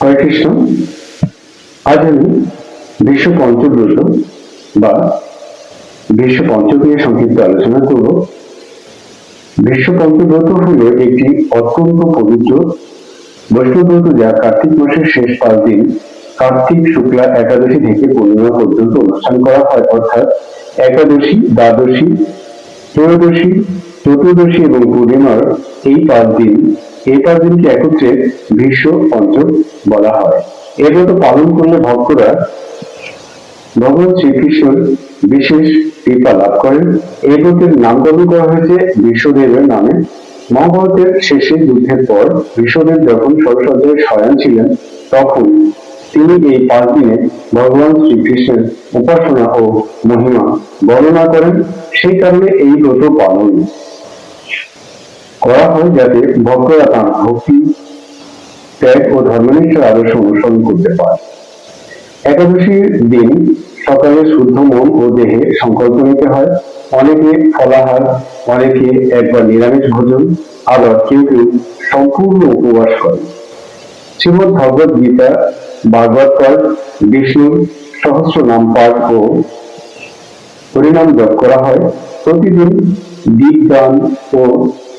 হরে কৃষ্ণ। আজ আমি বিশ্ব পঞ্চব্রত বা বিশ্ব পঞ্চক্রিয়া সংক্ষিপ্ত আলোচনা করব। বিশ্ব পঞ্চব্রত হল একটি অত্যন্ত পবিত্র বৈষ্ণব্রত যা কার্তিক মাসের শেষ পাঁচ দিন কার্তিক শুক্লা একাদশী থেকে পূর্ণিমা পর্যন্ত অনুষ্ঠান করা হয়। অর্থাৎ একাদশী, দ্বাদশী, ত্রয়োদশী, চতুর্দশী এবং পূর্ণিমার এই পাঁচ দিন, এই পাঁচ দিনকে একত্রে বিশ্ব পঞ্চক বলা হয়। এ ব্রত পালন করলে ভক্তরা ভগবান শ্রীকৃষ্ণের বিশেষ কৃপা লাভ করেন। এই ব্রতের নামকরণ করা হয়েছে বিশ্বদেবের নামে। মহাভারতের শেষে যুদ্ধের পর বিশ্বদেব যখন সরসজ্জায় শয়ন ছিলেন, তখন তিনি এই পাঁচ দিনে ভগবান শ্রীকৃষ্ণের উপাসনা ও মহিমা বর্ণনা করেন। সেই কারণে এই ব্রত পালন করা হয় যাতে ভক্তরা তাঁর ভক্তি ত্যাগ ও ধর্মনিষ্ঠের আদর্শ অনুসরণ করতে পারে। একাদশীর দিন সকালে শুদ্ধ মন ও দেহে সংকল্প নিতে হয়। অনেকে ফলাহার, অনেকে একবার নিরামিষ ভোজন, আবার কেউ কেউ সম্পূর্ণ উপবাস করে শ্রীমদ ভগবত গীতা, ভাগবত পাঠ বিষ্ণুর সহস্র নাম পাঠ ও হরিনাম জপ করা হয়। প্রতিদিন দীপদান ও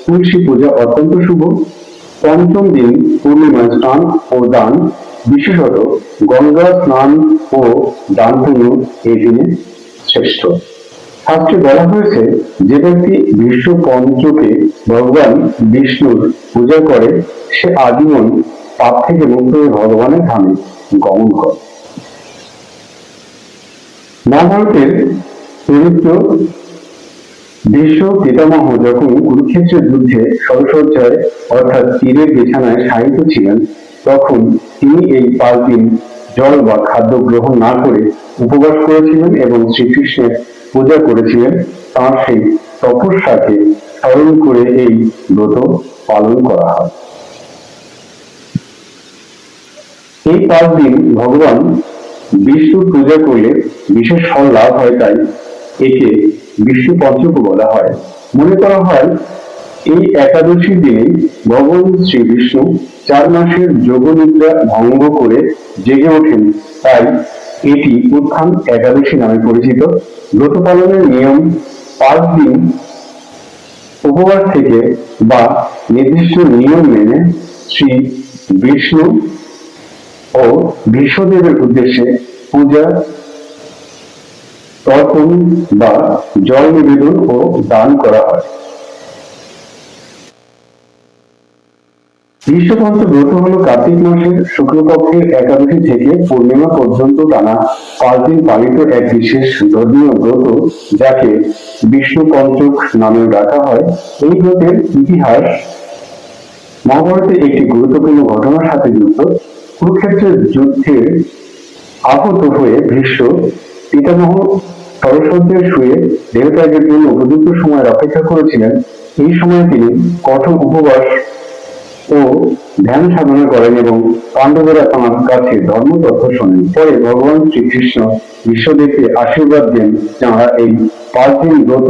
তুলসী পূজা অত্যন্ত শুভ। পঞ্চম দিন পূর্ণিমা স্নান ও দান, বিশেষত গঙ্গা স্নান ও দান পুণ্য এই দিনে শ্রেষ্ঠ। শাস্ত্রে বলা হয়েছে, যে ব্যক্তি বিশ্ব পঞ্চকে ভগবান বিষ্ণুর পূজা করে, সে আজীবন পাপ থেকে মুক্ত হয়ে ভগবানের ধামে গমন করে। মহাভারতের চরিত্র বিশ্ব পিতামহ যখন কুরুক্ষেত্রের যুদ্ধে সরসজ্জায় অর্থাৎ তীরের বিছানায় শায়িত ছিলেন, তখন তিনি এই পাঁচ দিন জল বা খাদ্য গ্রহণ না করে উপবাস করেছিলেন এবং শ্রীকৃষ্ণের পূজা করেছিলেন। তাঁর সেই তপস্যাকে স্মরণ করে এই ব্রত পালন করা হয়। এই পাঁচ দিন ভগবান বিষ্ণুর পূজা করলে বিশেষ ফল লাভ হয়, তাই একে বিষ্ণু পঞ্চক বলা হয়। মনে করা হয়, এই একাদশীর দিনে ভগবান শ্রী বিষ্ণু চার মাসের যোগনিদ্রা ভঙ্গ করে জেগে ওঠেন। তাই এটি উত্থান একাদশী নামে পরিচিত। ব্রত পালনের নিয়ম পাঁচ দিন উপবাস থেকে বা নির্দিষ্ট নিয়ম মেনে শ্রী বিষ্ণু ও বিশ্বদেবের উদ্দেশ্যে পূজা তর্পণ বা জল নিবেদন ও দান করা হয়। বিশ্বপঞ্চ ব্রত হল কার্তিক মাসের শুক্লপক্ষের একাদশী থেকে পূর্ণিমা পর্যন্ত টানা পাঁচ দিন পালিত এক বিশেষ ধর্মীয় ব্রত, যাকে বিষ্ণু পঞ্চক নামে রাখা হয়। এই ব্রতের ইতিহাস মহাভারতের একটি গুরুত্বপূর্ণ ঘটনার সাথে যুক্ত। কুরুক্ষেত্রের যুদ্ধে আহত হয়ে ভীষ্ম পিতামহ সরস্বতীর শুয়ে দেহত্যাগের জন্য উপযুক্ত সময়ের অপেক্ষা করেছিলেন, এই সময় তিনি কঠোর উপবাস ও ধ্যান সাধনা করেন এবং পাণ্ডবেরা তাঁর কাছে ধর্ম তথ্য শোনেন। পরে ভগবান শ্রীকৃষ্ণ বিশ্বদেবকে আশীর্বাদ দেন, যাঁরা এই পাঁচ দিন ব্রত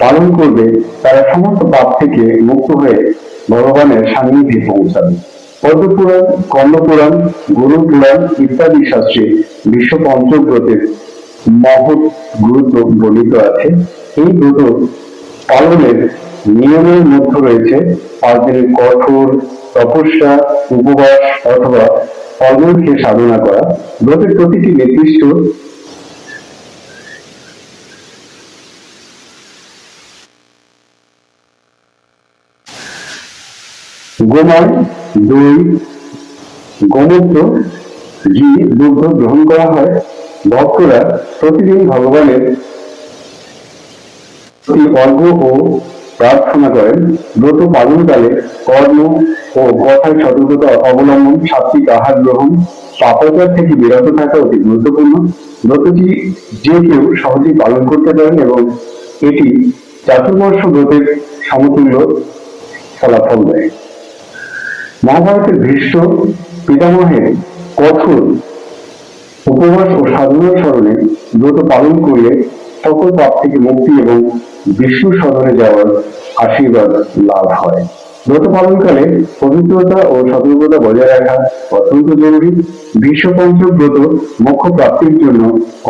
পালন করবে, তারা সমস্ত পাপ থেকে মুক্ত হয়ে ভগবানের সান্নিধ্যে পৌঁছাবে। পদ্মপুরাণ, কর্ণপুরাণ গুরু পুরাণ ইত্যাদি শাস্ত্রে বিশ্ব পঞ্চব্রতের মহৎ গুরুত্ব বর্ণিত আছে। এই ব্রত পালনের নিয়মের মধ্যে রয়েছে পাঁচ দিনের কঠোর তপস্যা, উপবাস অথবা খেয়ে সাধনা করা। ব্রতের প্রতিটি নির্দিষ্ট গোময় দই গোমূত্র ঘি দুগ্ধ গ্রহণ করা হয়। ভক্তরা প্রতিদিন ভগবানের অর্ঘ্য ও প্রার্থনা করেন। ব্রত পালনকালে কর্ম ও কথায় সতর্কতা অবলম্বন সাত্বিক আহার গ্রহণ, পাপাচার থেকে বিরত থাকা অতি গুরুত্বপূর্ণ। ব্রতটি যে কেউ সহজেই পালন করতে পারেন এবং এটি চাতুর্বর্ষ ব্রতের সমতুল্য ফলাফল দেয়। মহাভারতের ভীষ্ম পিতামহের কঠোর উপবাস ও সাধনার স্মরণে ব্রত পালন করলে সকল পাপ থেকে মুক্তি এবং বিষ্ণু সদনে যাওয়ার আশীর্বাদ লাভ হয়। ব্রত পালনকালে পবিত্রতা ও সতর্কতা বজায় রাখা অত্যন্ত জরুরি। বিশ্ব পঞ্চক ব্রত মোক্ষ প্রাপ্তির জন্য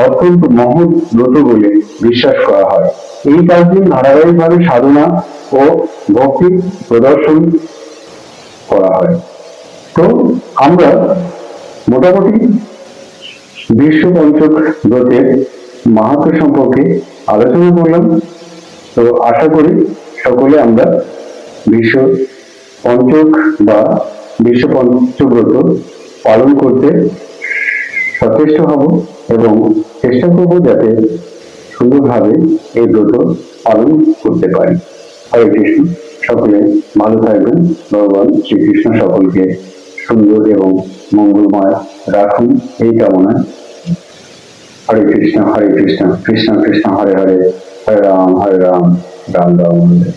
অত্যন্ত মহৎ ব্রত বলে বিশ্বাস করা হয়। এই দিন ধারাবাহিকভাবে সাধনা ও ভক্তি প্রদর্শন করা হয়। তো আমরা মোটামুটি বিশ্ব পঞ্চক ব্রতের মাহাত্ম সম্পর্কে আলোচনা করলাম। তো আশা করি সকলে আমরা বিশ্ব পঞ্চক বা বিশ্ব পঞ্চব্রত পালন করতে সচেষ্ট হব এবং চেষ্টা করব যাতে সুন্দরভাবে এই ব্রত পালন করতে পারি। হরে কৃষ্ণ। সকলে ভালো থাকবেন। ভগবান শ্রীকৃষ্ণ সকলকে সুন্দর এবং মঙ্গলময় রাখুন। এই কামনায় হরে কৃষ্ণ হরে কৃষ্ণ কৃষ্ণ কৃষ্ণ, হরে হরে হরে রাম হরে রাম রাম রাম হরে